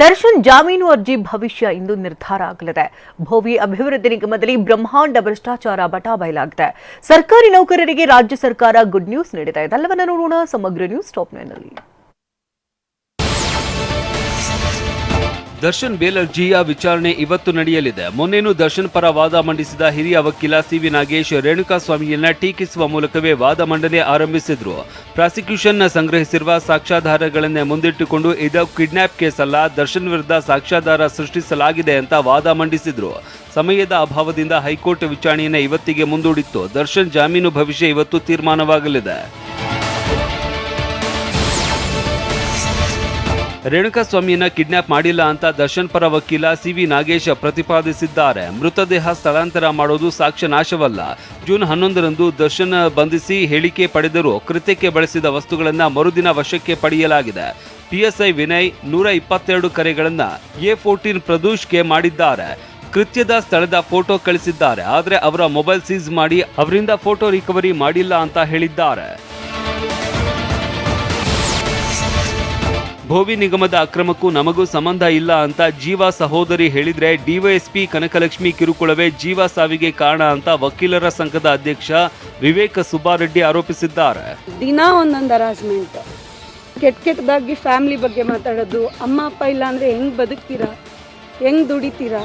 ದರ್ಶನ್ ಜಾಮೀನು ಅರ್ಜಿ ಭವಿಷ್ಯ ಇಂದು ನಿರ್ಧಾರ ಆಗಲಿದೆ. ಭೋವಿ ಅಭಿವೃದ್ಧಿ ನಿಗಮದಲ್ಲಿ ಬ್ರಹ್ಮಾಂಡ ಭ್ರಷ್ಟಾಚಾರ ಬಟಾ ಬಯಲಾಗಿದೆ. ಸರ್ಕಾರಿ ನೌಕರರಿಗೆ ರಾಜ್ಯ ಸರ್ಕಾರ ಗುಡ್ ನ್ಯೂಸ್ ನೀಡಿದೆ. ಇದೆಲ್ಲವನ್ನ ನೋಡೋಣ. ಸಮಗ್ರ ನ್ಯೂಸ್ ಟಾಪ್ ದರ್ಶನ್ ಬೇಲರ್ಜಿಯ ವಿಚಾರಣೆ ಇವತ್ತು ನಡೆಯಲಿದೆ. ಮೊನ್ನೇನು ದರ್ಶನ್ ಪರ ವಾದ ಮಂಡಿಸಿದ ಹಿರಿಯ ವಕೀಲ ಸಿವಿ ನಾಗೇಶ್ ರೇಣುಕಾಸ್ವಾಮಿಯನ್ನ ಟೀಕಿಸುವ ಮೂಲಕವೇ ವಾದ ಮಂಡನೆ ಆರಂಭಿಸಿದ್ರು. ಪ್ರಾಸಿಕ್ಯೂಷನ್ ಸಂಗ್ರಹಿಸಿರುವ ಸಾಕ್ಷ್ಯಾಧಾರಗಳನ್ನೇ ಮುಂದಿಟ್ಟುಕೊಂಡು ಇದು ಕಿಡ್ನಾಪ್ ಕೇಸ್ ಅಲ್ಲ ದರ್ಶನ್ ವಿರುದ್ಧ ಸಾಕ್ಷ್ಯಾಧಾರ ಸೃಷ್ಟಿಸಲಾಗಿದೆ ಅಂತ ವಾದ ಮಂಡಿಸಿದ್ರು. ಸಮಯದ ಅಭಾವದಿಂದ ಹೈಕೋರ್ಟ್ ವಿಚಾರಣೆಯನ್ನ ಇವತ್ತಿಗೆ ಮುಂದೂಡಿತ್ತು. ದರ್ಶನ್ ಜಾಮೀನು ಭವಿಷ್ಯ ಇವತ್ತು ತೀರ್ಮಾನವಾಗಲಿದೆ. ರೇಣುಕಾಸ್ವಾಮಿಯನ್ನ ಕಿಡ್ನಾಪ್ ಮಾಡಿಲ್ಲ ಅಂತ ದರ್ಶನ್ ಪರ ವಕೀಲ ಸಿ ವಿ ನಾಗೇಶ್ ಪ್ರತಿಪಾದಿಸಿದ್ದಾರೆ. ಮೃತದೇಹ ಸ್ಥಳಾಂತರ ಮಾಡೋದು ಸಾಕ್ಷ್ಯ ನಾಶವಲ್ಲ. ಜೂನ್ ಹನ್ನೊಂದರಂದು ದರ್ಶನ್ ಬಂಧಿಸಿ ಹೇಳಿಕೆ ಪಡೆದರೂ ಕೃತ್ಯಕ್ಕೆ ಬಳಸಿದ ವಸ್ತುಗಳನ್ನು ಮರುದಿನ ವಶಕ್ಕೆ ಪಡೆಯಲಾಗಿದೆ. ಪಿಎಸ್ಐ ವಿನಯ್ ನೂರ ಇಪ್ಪತ್ತೆರಡು ಕರೆಗಳನ್ನು ಎ ಫೋರ್ಟೀನ್ ಪ್ರದೂಷ್ಗೆ ಮಾಡಿದ್ದಾರೆ. ಕೃತ್ಯದ ಸ್ಥಳದ ಫೋಟೋ ಕಳಿಸಿದ್ದಾರೆ. ಆದರೆ ಅವರ ಮೊಬೈಲ್ ಸೀಸ್ ಮಾಡಿ ಅವರಿಂದ ಫೋಟೋ ರಿಕವರಿ ಮಾಡಿಲ್ಲ ಅಂತ ಹೇಳಿದ್ದಾರೆ. ಭೋವಿ ನಿಗಮದ ಅಕ್ರಮಕ್ಕೂ ನಮಗೂ ಸಂಬಂಧ ಇಲ್ಲ ಅಂತ ಜೀವ ಸಹೋದರಿ ಹೇಳಿದ್ರೆ ಡಿವೈಎಸ್ಪಿ ಕನಕಲಕ್ಷ್ಮಿ ಕಿರುಕುಳವೇ ಜೀವ ಸಾವಿಗೆ ಕಾರಣ ಅಂತ ವಕೀಲರ ಸಂಘದ ಅಧ್ಯಕ್ಷ ವಿವೇಕ ಸುಬ್ಬಾರೆಡ್ಡಿ ಆರೋಪಿಸಿದ್ದಾರೆ. ದಿನ ಒಂದೊಂದು ಹರಾಸ್ಮೆಂಟ್ ಕೆಟ್ಟ ಕೆಟ್ಟದಾಗಿ ಫ್ಯಾಮಿಲಿ ಬಗ್ಗೆ ಮಾತಾಡೋದು, ಅಮ್ಮ, ಅಪ್ಪ ಇಲ್ಲ ಅಂದರೆ ಹೆಂಗೆ ಬದುಕ್ತೀರಾ? ಹೆಂಗ್ ದುಡಿತೀರಾ?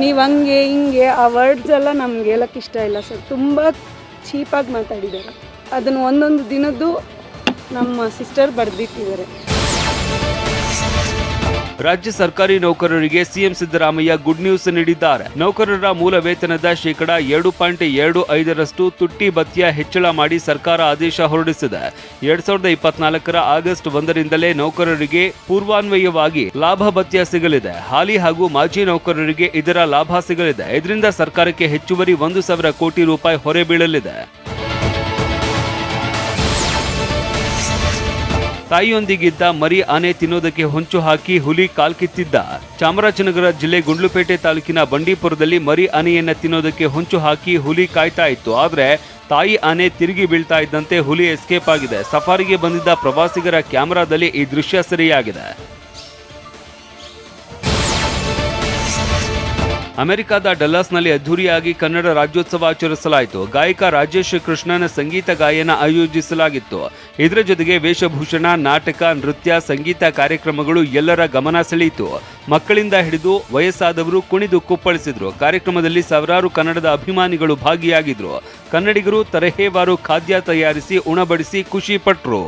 ನೀವು ಹಂಗೆ, ಹಿಂಗೆ, ಆ ವರ್ಡ್ಸ್ ಎಲ್ಲ ನಮ್ಗೆ ಹೇಳಕ್ ಇಷ್ಟ ಇಲ್ಲ ಸರ್ ತುಂಬ ಚೀಪಾಗಿ ಮಾತಾಡಿದ್ದಾರೆ. ಅದನ್ನು ಒಂದೊಂದು ದಿನದ್ದು ನಮ್ಮ ಸಿಸ್ಟರ್ ಬರೆದಿಟ್ಟಿದ್ದಾರೆ. ರಾಜ್ಯ ಸರ್ಕಾರಿ ನೌಕರರಿಗೆ ಸಿಎಂ ಸಿದ್ದರಾಮಯ್ಯ ಗುಡ್ ನ್ಯೂಸ್ ನೀಡಿದ್ದಾರೆ. ನೌಕರರ ಮೂಲ ವೇತನದ ಶೇಕಡ ಎರಡು ಪಾಯಿಂಟ್ ಎರಡು ಐದರಷ್ಟು ತುಟ್ಟಿ ಭತ್ಯ ಹೆಚ್ಚಳ ಮಾಡಿ ಸರ್ಕಾರ ಆದೇಶ ಹೊರಡಿಸಿದೆ. ಎರಡ್ ಸಾವಿರದ ಇಪ್ಪತ್ನಾಲ್ಕರ ಆಗಸ್ಟ್ ಒಂದರಿಂದಲೇ ನೌಕರರಿಗೆ ಪೂರ್ವಾನ್ವಯವಾಗಿ ಲಾಭ ಭತ್ಯ ಸಿಗಲಿದೆ. ಹಾಲಿ ಹಾಗೂ ಮಾಜಿ ನೌಕರರಿಗೆ ಇದರ ಲಾಭ ಸಿಗಲಿದೆ. ಇದರಿಂದ ಸರ್ಕಾರಕ್ಕೆ ಹೆಚ್ಚುವರಿ ಒಂದು ಸಾವಿರ ಕೋಟಿ ರೂಪಾಯಿ ಹೊರೆ ಬೀಳಲಿದೆ. ತಾಯಿಯೊಂದಿಗಿದ್ದ ಮರಿ ಆನೆ ತಿನ್ನೋದಕ್ಕೆ ಹೊಂಚು ಹಾಕಿ ಹುಲಿ ಕಾಲ್ಕಿತ್ತಿದ್ದ ಚಾಮರಾಜನಗರ ಜಿಲ್ಲೆ ಗುಂಡ್ಲುಪೇಟೆ ತಾಲೂಕಿನ ಬಂಡೀಪುರದಲ್ಲಿ ಮರಿ ಆನೆಯನ್ನ ತಿನ್ನೋದಕ್ಕೆ ಹೊಂಚು ಹಾಕಿ ಹುಲಿ ಕಾಯ್ತಾ ಇತ್ತು. ಆದರೆ ತಾಯಿ ಆನೆ ತಿರುಗಿ ಬೀಳ್ತಾ ಇದ್ದಂತೆ ಹುಲಿ ಎಸ್ಕೇಪ್ ಆಗಿದೆ. ಸಫಾರಿಗೆ ಬಂದಿದ್ದ ಪ್ರವಾಸಿಗರ ಕ್ಯಾಮೆರಾದಲ್ಲಿ ಈ ದೃಶ್ಯ ಸೆರೆಯಾಗಿದೆ. ಅಮೆರಿಕದ ಡಲ್ಲಾಸ್ನಲ್ಲಿ ಅದ್ಧೂರಿಯಾಗಿ ಕನ್ನಡ ರಾಜ್ಯೋತ್ಸವ ಆಚರಿಸಲಾಯಿತು. ಗಾಯಕ ರಾಜೇಶ್ ಕೃಷ್ಣನ ಸಂಗೀತ ಗಾಯನ ಆಯೋಜಿಸಲಾಗಿತ್ತು. ಇದರ ಜೊತೆಗೆ ವೇಷಭೂಷಣ, ನಾಟಕ, ನೃತ್ಯ, ಸಂಗೀತ ಕಾರ್ಯಕ್ರಮಗಳು ಎಲ್ಲರ ಗಮನ ಸೆಳೆಯಿತು. ಮಕ್ಕಳಿಂದ ಹಿಡಿದು ವಯಸ್ಸಾದವರು ಕುಣಿದು ಕುಪ್ಪಳಿಸಿದ್ರು. ಕಾರ್ಯಕ್ರಮದಲ್ಲಿ ಸಾವಿರಾರು ಕನ್ನಡದ ಅಭಿಮಾನಿಗಳು ಭಾಗಿಯಾಗಿದ್ರು. ಕನ್ನಡಿಗರು ತರಹೇವಾರು ಖಾದ್ಯ ತಯಾರಿಸಿ, ಉಣಬಡಿಸಿ ಖುಷಿ ಪಟ್ರು